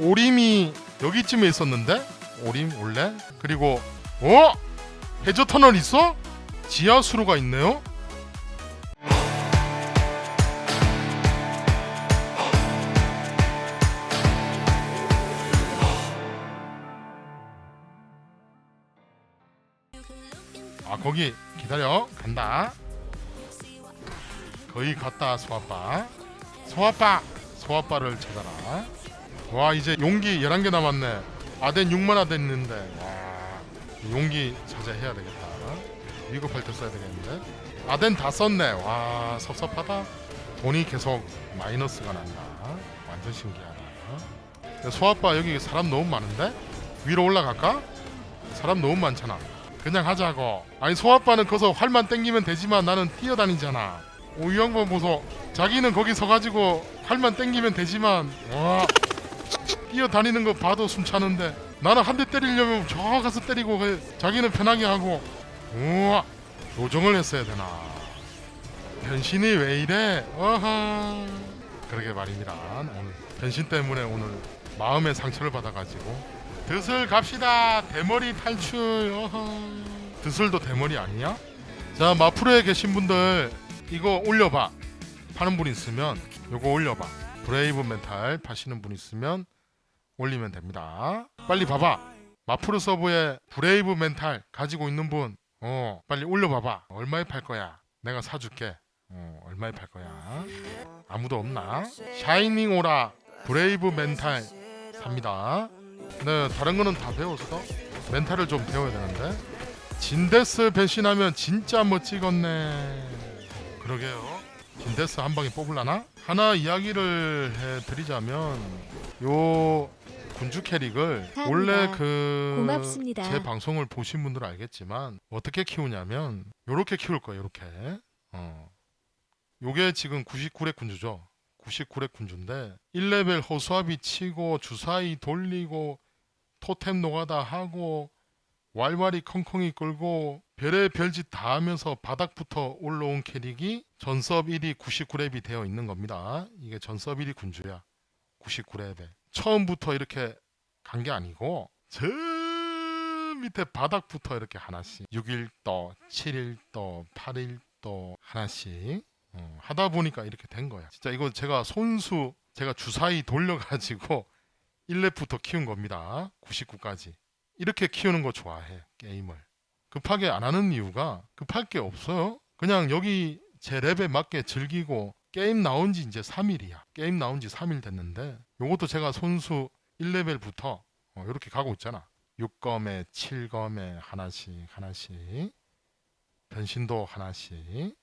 오림이 여기쯤에 있었는데 오림 원래 그리고 어 해저 터널 있어? 지하 수로가 있네요. 아 거기 기다려 간다. 거의 갔다 소아빠. 소아빠 소아빠를 찾아라. 와 이제 용기 11개 남았네. 아덴 6만 아덴 있는데 와 용기 찾아해야 되겠다. 위급 팔터 써야 되겠는데. 아덴 다 썼네. 와 섭섭하다. 돈이 계속 마이너스가 난다. 완전 신기하다. 소아빠 여기 사람 너무 많은데 위로 올라갈까? 사람 너무 많잖아. 그냥 하자고. 아니 소아빠는 거기서 활만 땡기면 되지만 나는 뛰어다니잖아. 오이 양반 보소. 자기는 거기 서가지고 활만 땡기면 되지만 와 뛰어다니는 거 봐도 숨차는데 나는 한 대 때리려면 저 가서 때리고 그 자기는 편하게 하고. 우와 요정을 했어야 되나. 변신이 왜 이래? 어허. 그러게 말입니다. 오늘 변신 때문에 오늘 마음의 상처를 받아가지고. 드슬 갑시다. 대머리 탈출. 어허. 드슬도 대머리 아니야? 자 마프로에 계신 분들 이거 올려봐. 파는 분 있으면 요거 올려봐 브레이브 멘탈 파시는 분 있으면 올리면 됩니다. 빨리 봐봐. 마프로 서버에 브레이브 멘탈 가지고 있는 분 어, 빨리 올려봐봐. 얼마에 팔 거야? 내가 사줄게. 어, 얼마에 팔 거야? 아무도 없나? 샤이닝 오라 브레이브 멘탈 삽니다. 네 다른 거는 다 배웠어? 멘탈을 좀 배워야 되는데. 진데스 변신하면 진짜 멋지겠네. 그러게요 진데스 한 방에 뽑을라나? 하나 이야기를 해드리자면 요 군주 캐릭을 감사합니다. 원래 그 고맙습니다. 제 방송을 보신 분들은 알겠지만 어떻게 키우냐면 요렇게 키울 거예요 요렇게 어 요게 지금 99렙 군주죠 99렙 군주인데 1레벨 호수아비 치고 주사위 돌리고 토템 노가다 하고 왈왈이 컹컹이 끌고 별의 별짓 다 하면서 바닥부터 올라온 캐릭이 전섭 1위 99렙이 되어 있는 겁니다. 이게 전섭 1위 군주야. 99렙에. 처음부터 이렇게 간 게 아니고 저 밑에 바닥부터 이렇게 하나씩 6일도, 7일도, 8일도 하나씩 어, 하다 보니까 이렇게 된 거야. 진짜 이거 제가 손수 제가 주사위 돌려가지고 1렙부터 키운 겁니다. 99까지. 이렇게 키우는 거 좋아해 게임을 급하게 안 하는 이유가 급할 게 없어요. 그냥 여기 제 랩에 맞게 즐기고 게임 나온 지 이제 3일이야. 게임 나온 지 3일 됐는데 요것도 제가 손수 1레벨부터 이렇게 가고 있잖아. 6검에 7검에 하나씩 하나씩 변신도 하나씩.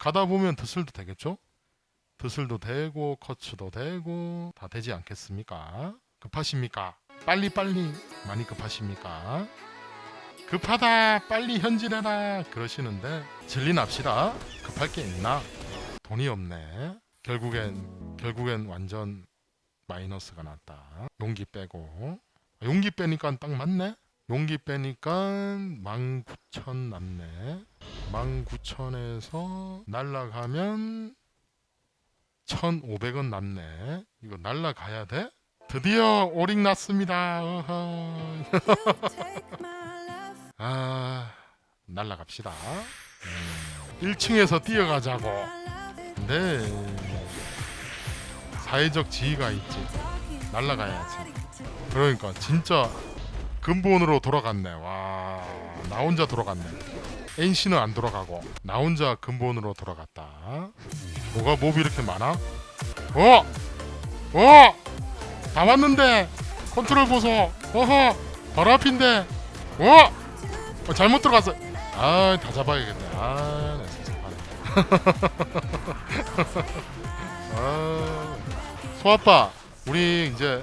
가다 보면 드슬도 되겠죠? 드슬도 되고 커츠도 되고 다 되지 않겠습니까? 급하십니까? 빨리빨리 많이 급하십니까? 급하다 빨리 현질해라 그러시는데 진리납시다. 급할 게 있나? 돈이 없네. 결국엔 결국엔 완전 마이너스가 났다. 용기 빼고. 용기 빼니까 딱 맞네? 용기 빼니까 19,000 남네. 19,000에서 날라가면 1,500원 남네. 이거 날라가야 돼? 드디어 오링 났습니다. 아 날라갑시다. 음, 1층에서 뛰어가자고. 근데 사회적 지위가 있지. 날라가야지. 그러니까 진짜 근본으로 돌아갔네. 와, 나 혼자 돌아갔네. NC는 안 돌아가고 나 혼자 근본으로 돌아갔다. 뭐가 몹이 이렇게 많아? 어, 어. 다 왔는데 컨트롤 보소 어허 바로 앞인데 어? 어 잘못 들어갔어. 아다 잡아야겠네. 아나 진짜 아 소아빠 우리 이제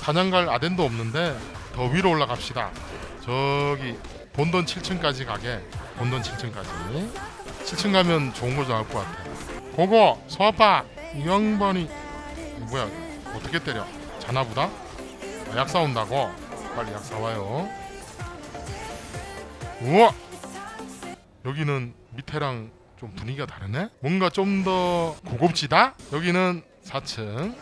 사냥 갈 아덴도 없는데 더 위로 올라갑시다. 저기 본돈 7층까지 가게. 본돈 7층까지. 7층 가면 좋은 거 나올 것 같아. 고고 소아빠 이 양반이 뭐야? 어떻게 때려? 자나보다? 아, 약 사온다고? 빨리 약 사와요. 우와! 여기는 밑에랑 좀 분위기가 다르네? 뭔가 좀 더 고급지다? 여기는 4층,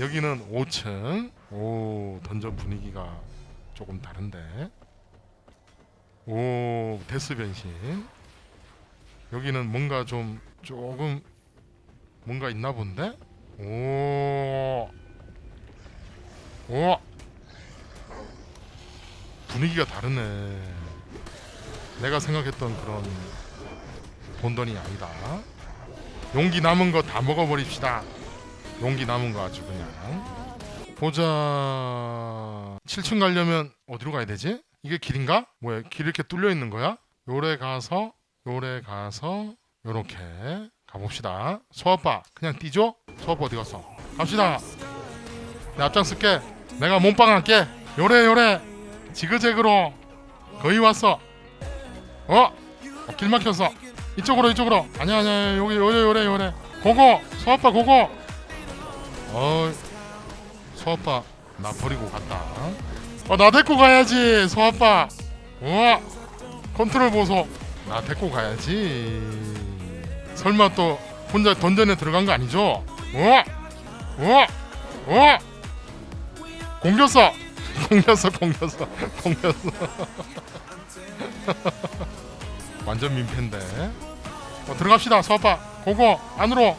여기는 5층, 오 던전 분위기가 조금 다른데 오 데스 변신 여기는 뭔가 좀 조금 뭔가 있나 본데 오 오. 분위기가 다르네. 내가 생각했던 그런 본던이 아니다. 용기 남은 거 다 먹어버립시다. 용기 남은 거 아주 그냥. 보자. 7층 가려면 어디로 가야 되지? 이게 길인가? 뭐야? 길 이렇게 뚫려 있는 거야? 요래 가서 요래 가서 요렇게 가봅시다. 소아빠 그냥 뛰죠? 소아빠 어디 갔어? 갑시다. 내 앞장 쓸게. 내가 몸빵 할게. 요래 요래. 지그재그로 거의 왔어. 어? 어, 길 막혔어. 이쪽으로 이쪽으로. 아니야 아니야 여기 요래 요래 요래. 고고 소아빠 고고. 어 소아빠 나 버리고 갔다. 어 나 데리고 가야지 소아빠. 어 컨트롤 보소. 나 데리고 가야지. 설마 또 혼자 던전에 들어간 거 아니죠? 어? 어? 어? 공겼어. 공겼어, 공겼어, 공겼어. 완전 민폐인데. 어, 들어갑시다, 서아빠. 고고 안으로.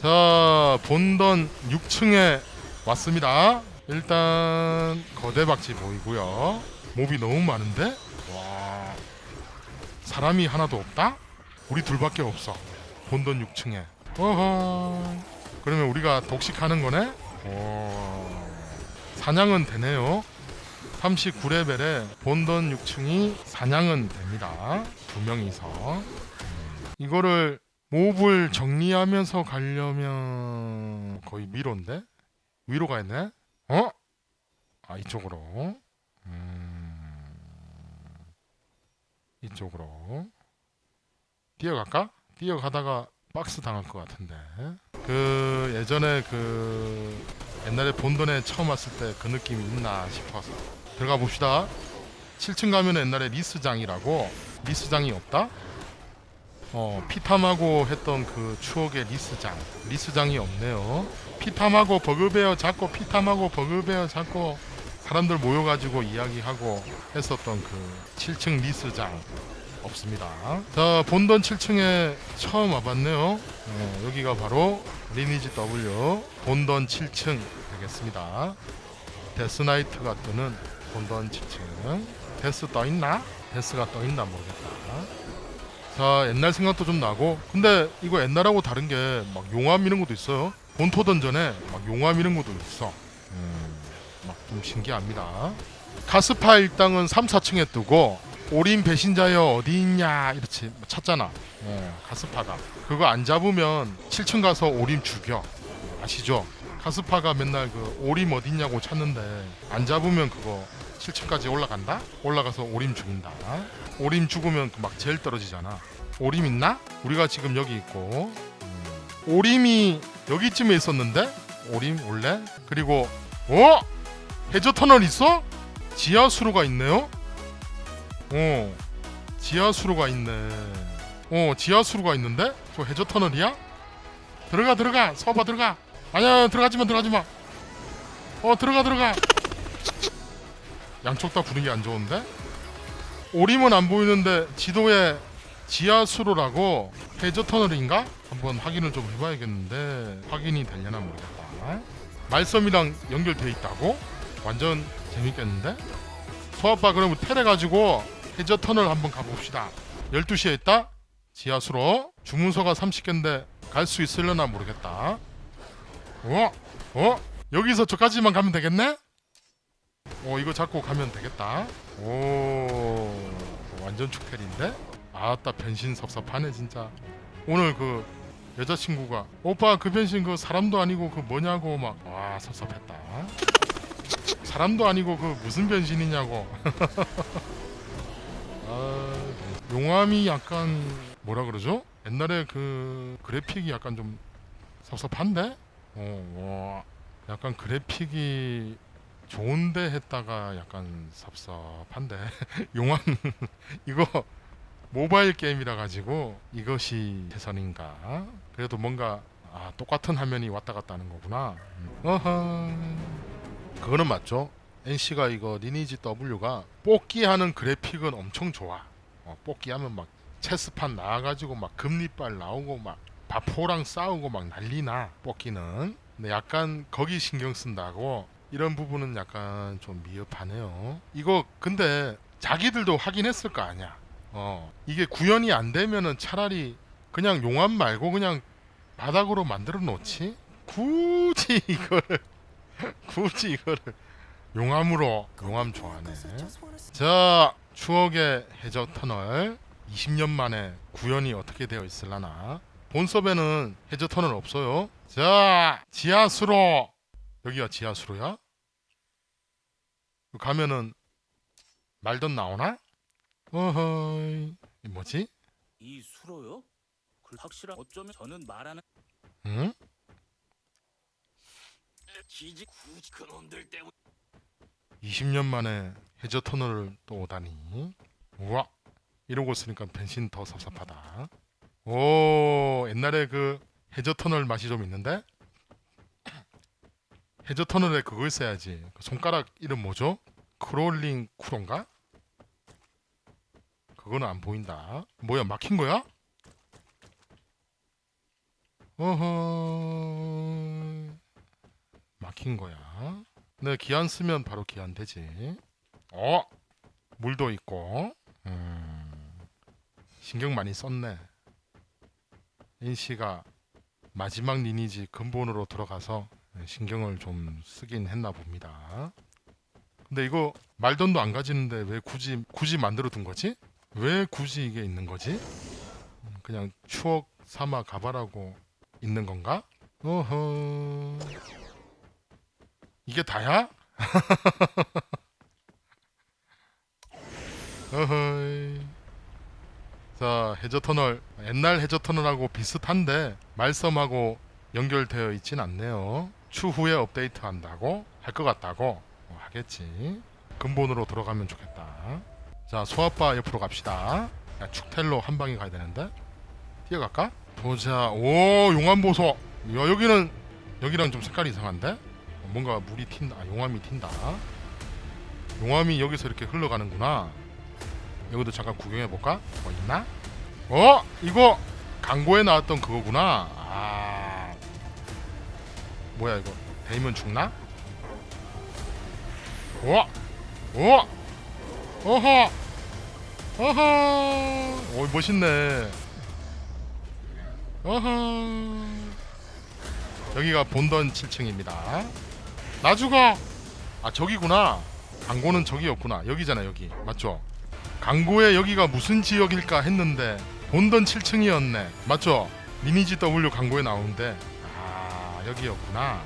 자, 본던 6층에 왔습니다. 일단 거대 박쥐 보이고요. 몹이 너무 많은데? 와. 사람이 하나도 없다? 우리 둘밖에 없어. 본던 6층에. 어허. 그러면 우리가 독식하는 거네? 오. 사냥은 되네요. 39레벨에 본던 6층이 사냥은 됩니다. 두 명이서. 음, 이거를 몹을 정리하면서 가려면 거의 위로인데? 위로 가야네? 어? 아 이쪽으로. 음... 이쪽으로. 뛰어갈까? 뛰어가다가 박스 당할 것 같은데. 그 예전에 그 옛날에 본던에 처음 왔을 때 그 느낌이 있나 싶어서 들어가 봅시다. 7층 가면 옛날에 리스장이라고 리스장이 없다? 어 피탐하고 했던 그 추억의 리스장 리스장이 없네요. 피탐하고 버그베어 잡고 피탐하고 버그베어 잡고 사람들 모여가지고 이야기하고 했었던 그 7층 리스장 없습니다. 자 본던 7층에 처음 와봤네요. 어, 여기가 바로 리니지 W 본던 7층 되겠습니다. 데스나이트가 뜨는 본던 7층. 데스 떠 있나? 데스가 떠 있나 모르겠다. 자 옛날 생각도 좀 나고 근데 이거 옛날하고 다른 게 막 용암 이런 것도 있어요. 본토 던전에 막 용암 이런 것도 있어. 음, 막좀 신기합니다. 카스파 일당은 3, 4층에 뜨고 오린 배신자여 어디 있냐 이렇게 찾잖아. 어, 카스파가 그거 안 잡으면 7층 가서 오림 죽여 아시죠? 카스파가 맨날 그 오림 어딨냐고 찾는데 안 잡으면 그거 7층까지 올라간다? 올라가서 오림 죽인다. 오림 죽으면 그막 제일 떨어지잖아. 오림 있나? 우리가 지금 여기 있고 음, 오림이 여기쯤에 있었는데 오림 올래? 그리고 어? 해저 터널 있어? 지하 수로가 있네요. 어 지하 수로가 있네. 어 지하 수로가 있는데? 저 해저 터널이야? 들어가 들어가 서봐 들어가. 아니야 들어가지마 들어가지마. 어 들어가 들어가. 양쪽 다 분위기 안 좋은데? 오림은 안 보이는데 지도에 지하 수로라고 해저 터널인가? 한번 확인을 좀 해봐야겠는데 확인이 되려나 모르겠다. 말섬이랑 연결돼 있다고? 완전 재밌겠는데? 소아빠 그러면 테레 가지고 해저 터널 한번 가봅시다. 12시에 있다? 지하수로 주문서가 30개인데 갈 수 있으려나 모르겠다. 어? 어? 여기서 저까지만 가면 되겠네? 어 이거 잡고 가면 되겠다. 오 완전 축텔인데? 아따 변신 섭섭하네 진짜. 오늘 그 여자친구가 오빠 그 변신 그 사람도 아니고 그 뭐냐고 막 와 섭섭했다. 사람도 아니고 그 무슨 변신이냐고. 아, 용암이 약간 뭐라 그러죠? 옛날에 그 그래픽이 약간 좀 섭섭한데? 어, 와, 약간 그래픽이 좋은데 했다가 약간 섭섭한데 용암 이거 모바일 게임이라 가지고 이것이 최선인가? 그래도 뭔가 아, 똑같은 화면이 왔다 갔다 하는 거구나. 음. 어허. 그거는 맞죠. NC가 이거 리니지 W가 뽑기하는 그래픽은 엄청 좋아. 어, 뽑기하면 막 체스판 나와가지고 막 금리빨 나오고 막 바포랑 싸우고 막 난리나 뽑기는. 근데 약간 거기 신경 쓴다고 이런 부분은 약간 좀 미흡하네요. 이거 근데 자기들도 확인했을 거 아니야. 어 이게 구현이 안 되면은 차라리 그냥 용암 말고 그냥 바닥으로 만들어 놓지. 굳이 이거를 굳이 이거를 용암으로 용암 좋아하네. 자 추억의 해저 터널 20년 만에 구현이 어떻게 되어 있을라나 본섭에는 해저 터널 없어요. 자 지하수로 여기가 지하수로야? 가면은 말던 나오나? 어허이 이 뭐지? 이 수로요? 그 확실한 어쩌면 저는 말하는 응? 기지 굳이 그놈들 때문에 20년 만에 해저 터널을 또 오다니. 우와. 이러고 있으니까 변신 더 섭섭하다. 오, 옛날에 그 해저 터널 맛이 좀 있는데? 해저 터널에 그거 있어야지. 그 손가락 이름 뭐죠? 크롤링 쿠론가? 그거는 안 보인다. 뭐야, 막힌 거야? 어허. 막힌 거야. 네, 기한 쓰면 바로 기한 되지. 어, 물도 있고. 음, 신경 많이 썼네. 인씨가 마지막 리니지 근본으로 들어가서 신경을 좀 쓰긴 했나 봅니다. 근데 이거 말돈도 안 가지는데 왜 굳이 굳이 만들어 둔 거지? 왜 굳이 이게 있는 거지? 음, 그냥 추억 삼아 가봐라고 있는 건가? 어허. 이게 다야? 어허이. 자, 해저 터널. 옛날 해저 터널하고 비슷한데 말섬하고 연결되어 있진 않네요. 추후에 업데이트 한다고 할 것 같다고 어, 하겠지. 근본으로 들어가면 좋겠다. 자, 소아빠 옆으로 갑시다. 야, 축텔로 한 방에 가야 되는데. 뛰어갈까? 보자. 오, 용암 보소. 야, 여기는 여기랑 좀 색깔이 이상한데? 뭔가 물이 튄다. 아, 용암이 튄다. 용암이 여기서 이렇게 흘러가는구나. 여기도 잠깐 구경해 볼까? 뭐 있나? 어? 이거 광고에 나왔던 그거구나. 아. 뭐야 이거? 데이면 죽나? 어? 어? 어허. 어허. 오 멋있네. 어허. 여기가 본던 7층입니다. 나 죽어. 아 저기구나. 광고는 저기였구나. 여기잖아 여기. 맞죠? 광고에 여기가 무슨 지역일까 했는데 본던 7층이었네. 맞죠? 리니지 W 광고에 나오는데 아 여기였구나.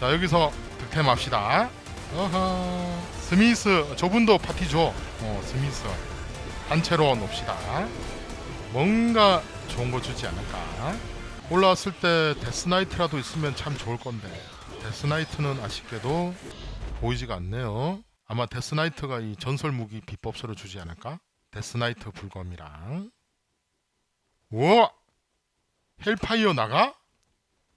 자 여기서 득템합시다. 어허. 스미스 저분도 파티 줘. 어 스미스 단체로 놉시다. 뭔가 좋은 거 주지 않을까? 올라왔을 때 데스나이트라도 있으면 참 좋을 건데 데스나이트는 아쉽게도 보이지가 않네요. 아마 데스나이트가 이 전설 무기 비법서를 주지 않을까? 데스나이트 불검이랑 우와! 헬파이어 나가?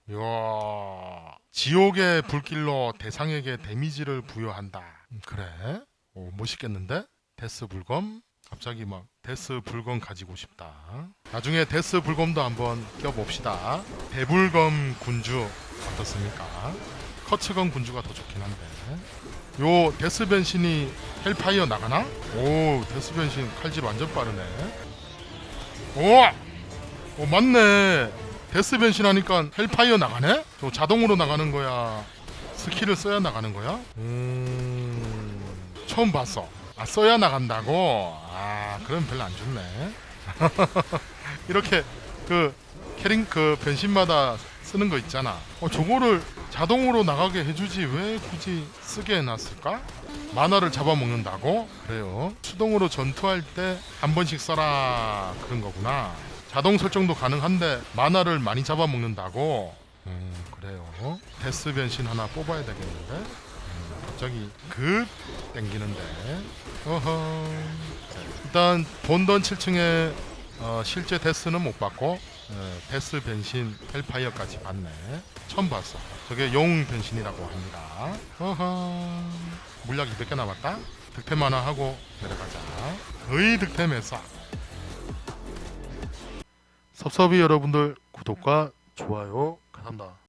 이야 지옥의 불길로 대상에게 데미지를 부여한다. 음, 그래? 오 멋있겠는데? 데스 불검? 갑자기 막 데스 불검 가지고 싶다. 나중에 데스 불검도 한번 껴봅시다. 대불검 군주 어떻습니까? 커츠건 군주가 더 좋긴 한데. 요 데스 변신이 헬파이어 나가나? 오 데스 변신 칼질 완전 빠르네. 오, 오 맞네. 데스 변신하니까 헬파이어 나가네? 저 자동으로 나가는 거야. 스킬을 써야 나가는 거야? 음 처음 봤어. 아 써야 나간다고? 아 그럼 별로 안 좋네. 이렇게 그 캐링 그 변신마다 쓰는 거 있잖아. 어 저거를 자동으로 나가게 해주지 왜 굳이 쓰게 해놨을까? 만화를 잡아먹는다고? 그래요. 수동으로 전투할 때 한 번씩 써라 그런 거구나. 자동 설정도 가능한데 만화를 많이 잡아먹는다고? 음 그래요. 데스 변신 하나 뽑아야 되겠는데? 음, 갑자기 급 땡기는데. 어허. 일단 본던 7층에 어, 실제 데스는 못 봤고 네, 어, 데스 변신 헬파이어까지 봤네. 처음 봤어. 저게 용 변신이라고 합니다. 어허. 물약 200개 남았다? 득템 하나 하고 내려가자. 거의 득템했어. 섭섭이 여러분들 구독과 좋아요 감사합니다.